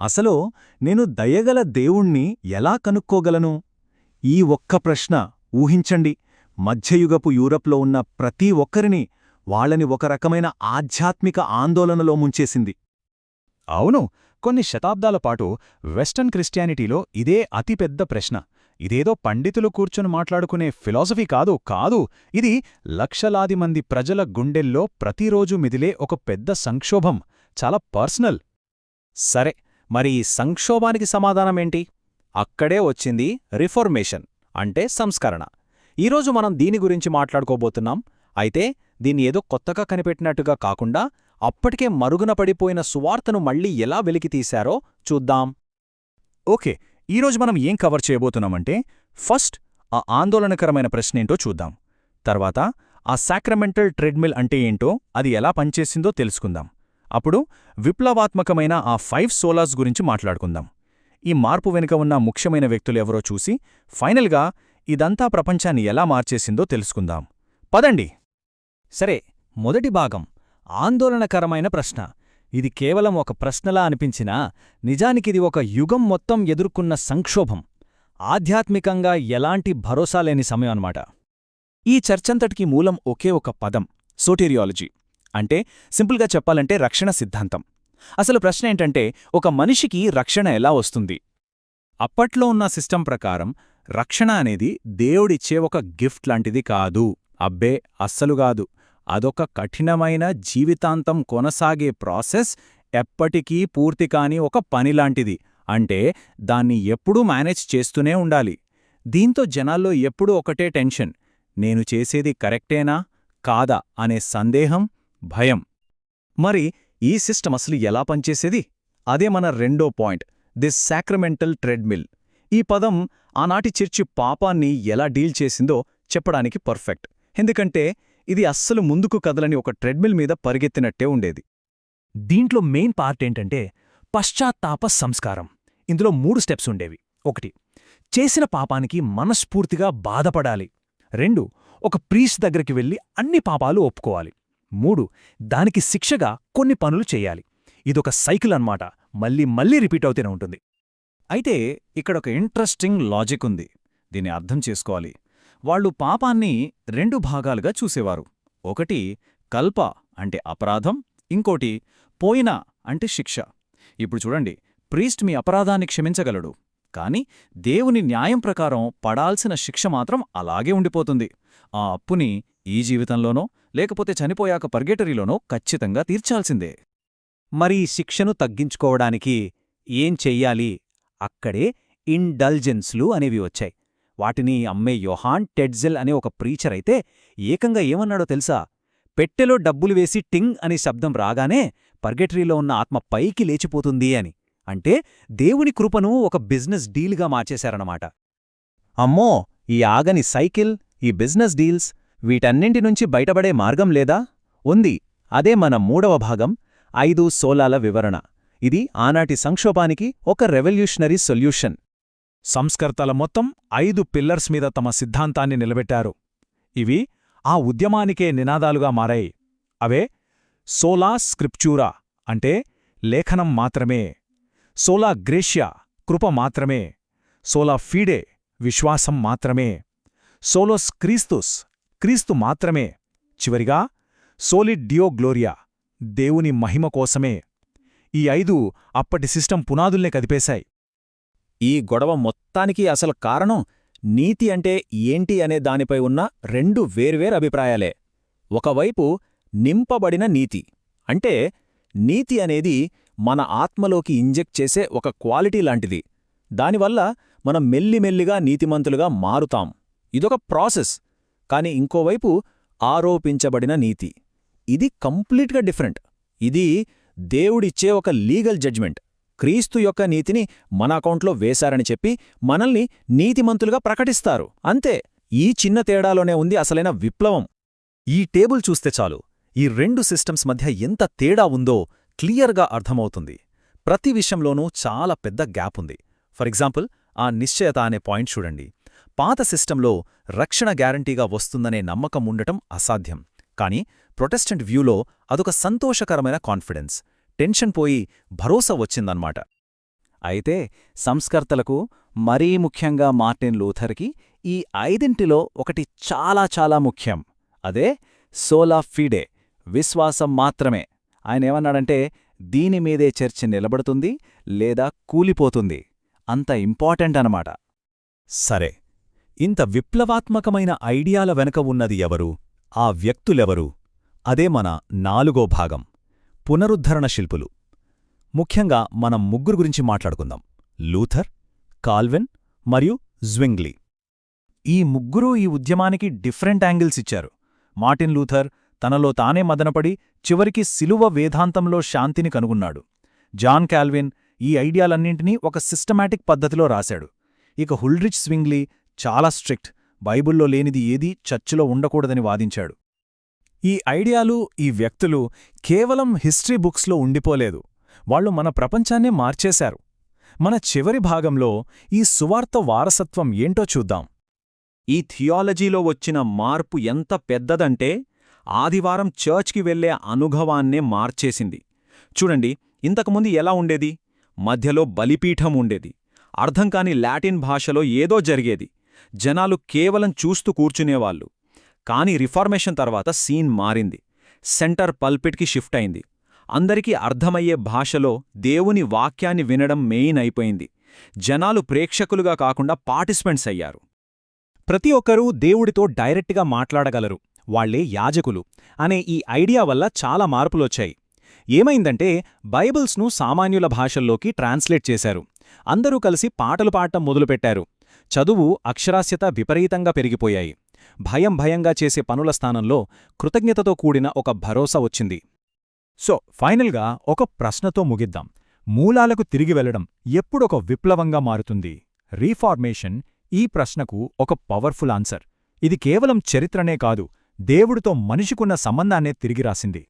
అసలు నేను దయగల దేవుణ్ణి ఎలా కనుక్కోగలను? ఈ ఒక్క ప్రశ్న ఊహించండి. మధ్యయుగపు యూరప్లో ఉన్న ప్రతి ఒక్కరిని వాళ్ళని ఒక రకమైన ఆధ్యాత్మిక ఆందోళనలో ముంచేసింది. అవును కొన్ని శతాబ్దాల పాటు వెస్టర్న్ క్రిస్టియానిటీలో ఇదే అతిపెద్ద ప్రశ్న. ఇదేదో పండితులు కూర్చుని మాట్లాడుకునే ఫిలాసఫీ కాదు కాదు. ఇది లక్షలాది మంది ప్రజల గుండెల్లో ప్రతిరోజు మిదిలే ఒక పెద్ద సంక్షోభం. చాలా పర్సనల్. సరే మరి ఈ సంక్షోభానికి సమాధానమేంటి అక్కడే వచ్చింది రిఫర్మేషన్ అంటే సంస్కరణ. ఈరోజు మనం దీని గురించి మాట్లాడుకోబోతున్నాం. అయితే దీన్ని ఏదో కొత్తగా కనిపెట్టినట్టుగా కాకుండా అప్పటికే మరుగున పడిపోయిన సువార్తను మళ్ళీ ఎలా వెలికితీశారో చూద్దాం. ఓకే ఈరోజు మనం ఏం కవర్ చేయబోతున్నామంటే ఫస్ట్ ఆ ఆందోళనకరమైన ప్రశ్నేంటో చూద్దాం. తర్వాత ఆ సాక్రమెంటల్ ట్రెడ్మిల్ అంటే ఏంటో అది ఎలా పనిచేసిందో తెలుసుకుందాం. అప్పుడు విప్లవాత్మకమైన ఆ ఫైవ్ సోలార్స్ గురించి మాట్లాడుకుందాం. ఈ మార్పు వెనుక ఉన్న ముఖ్యమైన వ్యక్తులు ఎవరో చూసి ఫైనల్గా ఇదంతా ప్రపంచాన్ని ఎలా మార్చేసిందో తెలుసుకుందాం. పదండి. సరే మొదటి భాగం ఆందోళనకరమైన ప్రశ్న. ఇది కేవలం ఒక ప్రశ్నలా అనిపించినా నిజానికిది ఒక యుగం మొత్తం ఎదుర్కొన్న సంక్షోభం. ఆధ్యాత్మికంగా ఎలాంటి భరోసా లేని సమయం అన్నమాట. ఈ చర్చంతటికి మూలం ఒకే ఒక పదం సోటీరియాలజీ. అంటే సింపుల్గా చెప్పాలంటే రక్షణ సిద్ధాంతం. అసలు ప్రశ్న ఏంటంటే ఒక మనిషికి రక్షణ ఎలా వస్తుంది? అప్పట్లో ఉన్న సిస్టం ప్రకారం రక్షణ అనేది దేవుడిచ్చే ఒక గిఫ్ట్ లాంటిది కాదు. అబ్బే అస్సలుగాదు అదొక కఠినమైన జీవితాంతం కొనసాగే ప్రాసెస్ ఎప్పటికీ పూర్తి కాని ఒక పనిలాంటిది అంటే దాన్ని ఎప్పుడూ మేనేజ్ చేస్తూనే ఉండాలి. దీంతో జనాల్లో ఎప్పుడూ ఒకటే టెన్షన్. నేను చేసేది కరెక్టేనా? కాదా? అనే సందేహం భయం. మరి ఈ సిస్టమ్ అసలు ఎలా పనిచేసేది? అదే మన రెండో పాయింట్ దిస్ సాక్రమెంటల్ ట్రెడ్మిల్. ఈ పదం ఆనాటి చర్చి పాపాన్ని ఎలా డీల్ చేసిందో చెప్పడానికి పర్ఫెక్ట్. ఎందుకంటే ఇది అస్సలు ముందుకు కదలని ఒక ట్రెడ్మిల్ మీద పరిగెత్తినట్టే ఉండేది. దీంట్లో మెయిన్ పార్ట్ ఏంటంటే పశ్చాత్తాప సంస్కారం. ఇందులో మూడు స్టెప్స్ ఉండేవి. ఒకటి చేసిన పాపానికి మనస్ఫూర్తిగా బాధపడాలి. రెండు ఒక ప్రీస్ దగ్గరికి వెళ్ళి అన్ని పాపాలు ఒప్పుకోవాలి. మూడు దానికి శిక్షగా కొన్ని పనులు చెయ్యాలి ఇదొక సైకిల్ అన్నమాట. మళ్ళీ మళ్ళీ రిపీట్ అవుతూనే ఉంటుంది. అయితే ఇక్కడొక ఇంట్రెస్టింగ్ లాజిక్ ఉంది. దీన్ని అర్థం చేసుకోవాలి. వాళ్ళు పాపాన్ని రెండు భాగాలుగా చూసేవారు. ఒకటి కల్ప అంటే అపరాధం. ఇంకోటి పోయినా అంటే శిక్ష. ఇప్పుడు చూడండి. ప్రీస్ట్ మీ అపరాధాన్ని క్షమించగలడు. కాని దేవుని న్యాయం ప్రకారం పడాల్సిన శిక్ష మాత్రం అలాగే ఉండిపోతుంది. ఆ అప్పుని ఈ జీవితంలోనో లేకపోతే చనిపోయాక పర్గేటరీలోనో ఖచ్చితంగా తీర్చాల్సిందే. మరి ఈ శిక్షను తగ్గించుకోవడానికి ఏం చెయ్యాలి? అక్కడే ఇండల్జెన్స్లు అనేవి వచ్చాయి. వాటిని అమ్మే యొహాన్ టెడ్జెల్ అనే ఒక ప్రీచర్ అయితే ఏకంగా ఏమన్నాడో తెలుసా? పెట్టెలో డబ్బులు వేసి టింగ్ అనే శబ్దం రాగానే పర్గెటరీలో ఉన్న ఆత్మ పైకి లేచిపోతుంది అని. అంటే దేవుని కృపను ఒక బిజినెస్ డీల్గా మార్చేశారన్నమాట. అమ్మో ఈ ఆగని సైకిల్ ఈ బిజినెస్ డీల్స్ వీటన్నింటి నుంచి బయటపడే మార్గం లేదా? ఉంది. అదే మన మూడవ భాగం ఐదు సోలాల వివరణ. ఇది ఆనాటి సంక్షోభానికి ఒక రెవల్యూషనరీ సొల్యూషన్. సంస్కర్తల మొత్తం ఐదు పిల్లర్స్ మీద తమ సిద్ధాంతాన్ని నిలబెట్టారు. ఇవి ఆ ఉద్యమానికే నినాదాలుగా మారాయి. అవే సోలా స్క్రిప్చూరా అంటే లేఖనం మాత్రమే. సోలా గ్రేష్యా కృప మాత్రమే. సోలా ఫీడే విశ్వాసం మాత్రమే. సోలోస్ క్రీస్తుస్ క్రీస్తు మాత్రమే. చివరిగా సోలిడ్ డియో గ్లోరియా దేవుని మహిమ కోసమే. ఈ ఐదు అప్పటి సిస్టం పునాదుల్నే కదిపేశాయి. ఈ గొడవ మొత్తానికి అసలు కారణం నీతి అంటే ఏంటి అనే దానిపై ఉన్న రెండు వేర్వేరు అభిప్రాయాలే. ఒకవైపు నింపబడిన నీతి. అంటే నీతి అనేది మన ఆత్మలోకి ఇంజెక్ట్ చేసే ఒక క్వాలిటీ లాంటిది. దానివల్ల మనం మెల్లిమెల్లిగా నీతిమంతులుగా మారుతాం. ఇదొక ప్రాసెస్. కాని ఇంకోవైపు ఆరోపించబడిన నీతి. ఇది కంప్లీట్గా డిఫరెంట్. ఇది దేవుడిచ్చే ఒక లీగల్ జడ్జ్మెంట్. క్రీస్తు యొక్క నీతిని మన అకౌంట్లో వేశారని చెప్పి మనల్ని నీతిమంతులుగా ప్రకటిస్తారు. అంతే. ఈ చిన్న తేడాలోనే ఉంది అసలైన విప్లవం. ఈ టేబుల్ చూస్తే చాలు. ఈ రెండు సిస్టమ్స్ మధ్య ఎంత తేడా ఉందో క్లియర్గా అర్థమవుతుంది. ప్రతి విషయంలోనూ చాలా పెద్ద గ్యాప్ ఉంది. ఫర్ ఎగ్జాంపుల్ ఆ నిశ్చయత అనే పాయింట్ చూడండి. పాత సిస్టంలో రక్షణ గ్యారంటీగా వస్తుందనే నమ్మకం ఉండటం అసాధ్యం. కానీ ప్రొటెస్టెంట్ వ్యూలో అదొక సంతోషకరమైన కాన్ఫిడెన్స్ టెన్షన్ పోయి భరోసా వచ్చిందన్నమాట. అయితే సంస్కర్తలకు మరీ ముఖ్యంగా మార్టిన్ లూథర్కి ఈ ఐదింటిలో ఒకటి చాలా చాలా ముఖ్యం. అదే సోలా ఫీడే విశ్వాసం మాత్రమే. ఆయనేమన్నాడంటే దీనిమీదే చర్చ నిలబడుతుంది లేదా కూలిపోతుంది. అంత ఇంపార్టెంట్ అనమాట సరే ఇంత విప్లవాత్మకమైన ఐడియాల వెనక ఉన్నది ఎవరు? ఆ వ్యక్తులెవరు? అదే మన నాలుగో భాగం పునరుద్ధరణ శిల్పులు. ముఖ్యంగా మనం ముగ్గురు గురించి మాట్లాడుకుందాం. లూథర్ కాల్విన్ మరియు జ్వింగ్లీ. ఈ ముగ్గురూ ఈ ఉద్యమానికి డిఫరెంట్ యాంగిల్స్ ఇచ్చారు. మార్టిన్ లూథర్ తనలో తానే మదనపడి చివరికి సిలువ వేదాంతంలో శాంతిని కనుగొన్నాడు. జాన్ కాల్విన్ ఈ ఐడియాలన్నింటినీ ఒక సిస్టమాటిక్ పద్ధతిలో రాశాడు. ఇక హుల్రిచ్ స్వింగ్లీ చాలా స్ట్రిక్ట్ బైబిల్లో లేనిది ఏదీ చర్చిలో ఉండకూడదని వాదించాడు. ఈ ఐడియాలు ఈ వ్యక్తులు కేవలం హిస్టరీ బుక్స్లో ఉండిపోలేదు. వాళ్ళు మన ప్రపంచాన్నే మార్చేశారు. మన చివరి భాగంలో ఈ సువార్త వారసత్వం ఏంటో చూద్దాం. ఈ థియాలజీలో వచ్చిన మార్పు ఎంత పెద్దదంటే ఆదివారం చర్చ్కి వెళ్ళే అనుభవాన్నే మార్చేసింది. చూడండి ఇంతకుముందు ఎలా ఉండేది? మధ్యలో బలిపీఠం ఉండేది. అర్థం కాని లాటిన్ భాషలో ఏదో జరిగేది. జనాలు కేవలం చూస్తూ కూర్చునేవాళ్ళు. కాని రిఫార్మేషన్ తర్వాత సీన్ మారింది. సెంటర్ పల్పిట్కి షిఫ్ట్ అయింది. అందరికీ అర్థమయ్యే భాషలో దేవుని వాక్యాన్ని వినడం మెయిన్ అయిపోయింది. జనాలు ప్రేక్షకులుగా కాకుండా పార్టిసిపెంట్స్ అయ్యారు. ప్రతి ఒక్కరూ దేవుడితో డైరెక్ట్గా మాట్లాడగలరు. వాళ్ళే యాజకులు అనే ఈ ఐడియా వల్ల చాలా మార్పులొచ్చాయి. ఏమైందంటే బైబిల్స్ను సామాన్యుల భాషల్లోకి ట్రాన్స్లేట్ చేశారు. అందరూ కలిసి పాటలు పాడటం మొదలుపెట్టారు. చదువు అక్షరాస్యత విపరీతంగా పెరిగిపోయాయి. భయం భయంగా చేసే పనుల స్థానంలో కృతజ్ఞతతో కూడిన ఒక భరోసా వచ్చింది. సో ఫైనల్గా ఒక ప్రశ్నతో ముగిద్దాం. మూలాలకు తిరిగి వెళ్ళడం ఎప్పుడొక విప్లవంగా మారుతుంది? రీఫార్మేషన్ ఈ ప్రశ్నకు ఒక పవర్ఫుల్ ఆన్సర్. ఇది కేవలం చరిత్రనే కాదు దేవుడితో మనిషికున్న సంబంధాన్నే తిరిగి రాసింది.